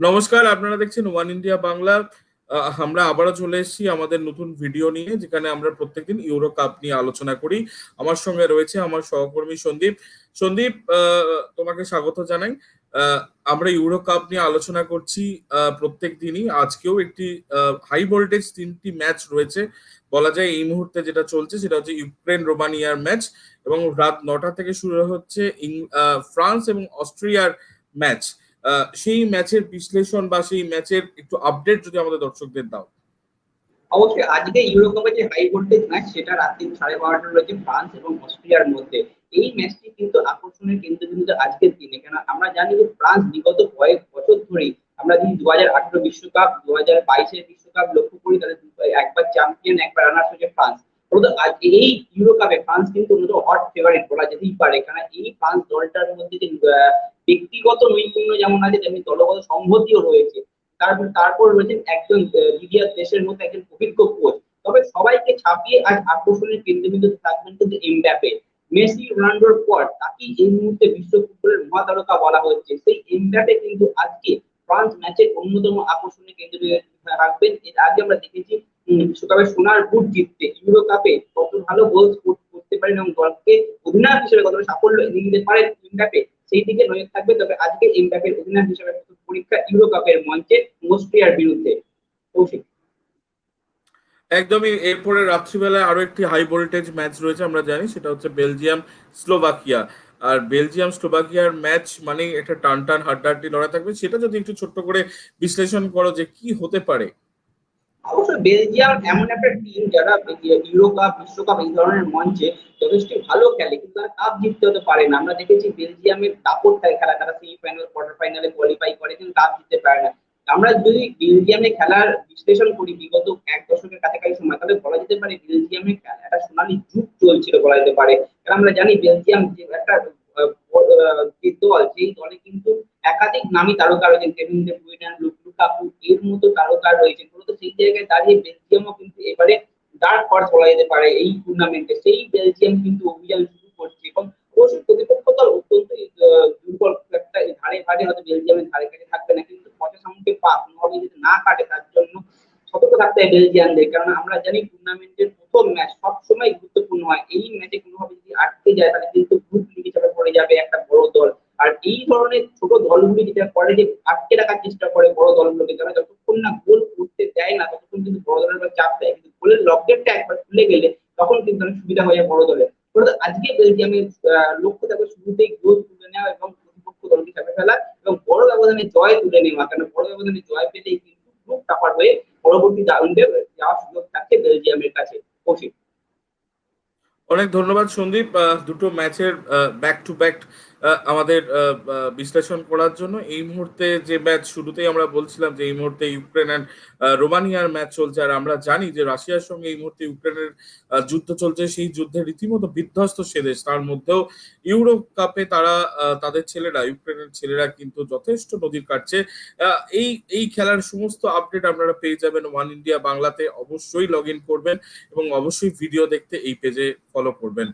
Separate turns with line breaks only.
নমস্কার, আপনারা দেখছেন ওয়ান ইন্ডিয়া বাংলা আমরা আবারও চলে এসেছি আমাদের নতুন ভিডিও নিয়ে, যেখানে আমরা প্রত্যেকদিন ইউরো কাপ নিয়ে আলোচনা করি। আমার সঙ্গে রয়েছে আমার সহকর্মী সন্দীপ। সন্দীপ তোমাকে স্বাগত জানাই। আমরা ইউরো কাপ নিয়ে আলোচনা করছি প্রত্যেক দিনই আজকেও একটি হাই ভোল্টেজ তিনটি ম্যাচ রয়েছে। বলা যায় এই মুহূর্তে যেটা চলছে, সেটা হচ্ছে ইউক্রেন রোমানিয়ার ম্যাচ এবং রাত নটা থেকে শুরু হচ্ছে ফ্রান্স এবং অস্ট্রিয়ার ম্যাচ সেই ম্যাচের বিশ্লেষণ বা সেই ম্যাচের একটু আপডেট যদি আমাদের দর্শকদের দাও।
অবশ্যই, আজকে ইউরো কাপে যে হাই ভোল্টেজ ম্যাচ সেটা রাত্রি সাড়ে বারোটা রয়েছে ফ্রান্স এবং অস্ট্রিয়ার মধ্যে। এই ম্যাচটি কিন্তু আকর্ষণের কেন্দ্রবিন্দু আজকের দিনে। কেন আমরা জানি যে ফ্রান্স বিগত কয়েক বছর ধরেই, আমরা যদি দু হাজার আঠারো বিশ্বকাপ দু হাজার বাইশের বিশ্বকাপ লক্ষ্য করি, তাহলে একবার চ্যাম্পিয়ন একবার রানার্স হচ্ছে ফ্রান্স। আজ এই ইউরো ফ্রান্স কিন্তু মূলত হট ফেভারিট বলা যেতেই পারে। কারণ এই ফ্রান্স দলটার মধ্যে যে ব্যক্তিগত নৈপুণ্য যেমন আছে, তেমনি দলগত সংহতিও রয়েছে। তারপর তারপর রয়েছেন একজন লিবিয়ার দেশের মধ্যে একজন অভিজ্ঞ কোচ তবে সবাইকে ছাপিয়ে আজ আকর্ষণের কেন্দ্রবিন্দুতে থাকবেন কিন্তু এমব্যাপে মেসি রোনাল্ডোর পর তাকেই এই মুহূর্তে বিশ্ব ফুটবলের মহাতারকা বলা হচ্ছে। সেই এমব্যাপে কিন্তু আজকে ফ্রান্স ম্যাচের অন্যতম আকর্ষণের কেন্দ্রে রাখবেন এর আগে আমরা দেখেছি বিশ্বকাপে সোনার বুট জিততে। ইউরো কাপে কত ভালো গোল করতে পারেন এবং দলকে অধিনায়ক হিসেবে কতটা সাফল্য এনে দিতে পারেন এমব্যাপে সেই দিকে নজর থাকবে। তবে আজকে এমব্যাপের অধিনায়ক হিসেবে পরীক্ষা ইউরো কাপের মঞ্চে অস্ট্রিয়ার বিরুদ্ধে। কৌশিক।
একদমই এরপরে রাত্রিবেলায় আরও একটি হাই ভোল্টেজ ম্যাচ রয়েছে, আমরা জানি, সেটা হচ্ছে বেলজিয়াম, স্লোভাকিয়া। আর বেলজিয়াম, স্লোভাকিয়ার ম্যাচ মানে একটা টান টান হাড্ডাহাড্ডি লড়াই থাকবে। সেটা যদি একটু ছোট্ট করে বিশ্লেষণ করো যে কি হতে পারে?
অবশ্যই বেলজিয়াম এমন একটা টিম যারা ইউরো কাপ বিশ্বকাপ এই ধরনের মঞ্চে যথেষ্ট ভালো খেলে, কিন্তু তারা কাপ জিততে হতে পারে না। আমরা দেখেছি বেলজিয়ামের দাপট থাকে খেলা তারা সেমিফাইনাল কোয়ার্টার ফাইনালে কোয়ালিফাই করে, কিন্তু কাপ জিততে পারে না। আমরা যদি বেলজিয়ামে খেলার বিশ্লেষণ করি বিগত এক দশকের কাছাকাছি সময়, তাহলে বলা যেতে পারে বেলজিয়ামে খেলা একটা সোনালী যুগ চলছিল বলা যেতে পারে। কারণ আমরা জানি বেলজিয়াম যে একটা যে দল, যেই দলে কিন্তু একাধিক নামী তারকা রয়েছেন। কেভিন ডে ব্রুইন লুকাকু এর মতো তারকা রয়েছেন। সেই জায়গায় দাঁড়িয়ে বেলজিয়ামও কিন্তু এবারে ডার্ক হর্স বলা যেতে পারে এই টুর্নামেন্টে সেই বেলজিয়াম কিন্তু অভিযান শুরু করছে এবং অবশ্যই প্রতিপক্ষ দল অত্যন্ত দুর্বল একটা ধারে ধারে হয়তো বেলজিয়ামের ধারে কাছে থাকবে না, কিন্তু পথে সামনে পা কোনোভাবে যদি না কাটে তার জন্য সতর্ক থাকতে হয় বেলজিয়ানদের কারণ আমরা জানি টুর্নামেন্টের প্রথম ম্যাচ সবসময় গুরুত্বপূর্ণ হয়। এই ম্যাচে কোনোভাবে যদি আটকে যায় তাহলে কিন্তু গ্রুপ লিগ হিসাবে পড়ে যাবে একটা বড় দল। আর এই ধরনের ছোট দলগুলি যেটা করে যে আটকে রাখার চেষ্টা করে বড় দলগুলোকে, তারা যতক্ষণ না গোল করতে দেয় না, ততক্ষণ কিন্তু বড় দলের উপর চাপ দেয়। কিন্তু গোলের লকেটটা একবার খুলে গেলে তখন কিন্তু অনেক সুবিধা হয়ে যায় বড় দলের আজকে বেলজিয়ামের লক্ষ্য থাকবে শুরুতেই গোল তুলে নেওয়া এবং প্রতিপক্ষ দলকে চাপে ফেলা এবং বড় ব্যবধানে জয় তুলে নেওয়া। কারণ বড় ব্যবধানে জয় পেলেই কিন্তু গ্রুপ টাপার হয়ে পরবর্তী রাউন্ডে যাওয়ার সুযোগ থাকছে বেলজিয়ামের কাছে
অনেক ধন্যবাদ সন্দীপ। দুটো ম্যাচের ব্যাক টু ব্যাক আমাদের বিশ্লেষণ করার জন্য এই মুহূর্তে যে ম্যাচ শুরুতেই আমরা বলছিলাম যে এই মুহূর্তে ইউক্রেন অ্যান্ড রোমানিয়ার ম্যাচ চলছে, আর আমরা জানি যে রাশিয়ার সঙ্গে এই মুহূর্তে ইউক্রেনের যুদ্ধ চলছে, সেই যুদ্ধে রীতিমতো বিধ্বস্ত সে দেশ। তার মধ্যেও ইউরো কাপে তারা তাদের ছেলেরা, ইউক্রেনের ছেলেরা কিন্তু যথেষ্ট নদীর কাটছে। এই এই খেলার সমস্ত আপডেট আপনারা পেয়ে যাবেন ওয়ান ইন্ডিয়া বাংলাতে। অবশ্যই লগ ইন করবেন এবং অবশ্যই ভিডিও দেখতে এই পেজে ফলো করবেন।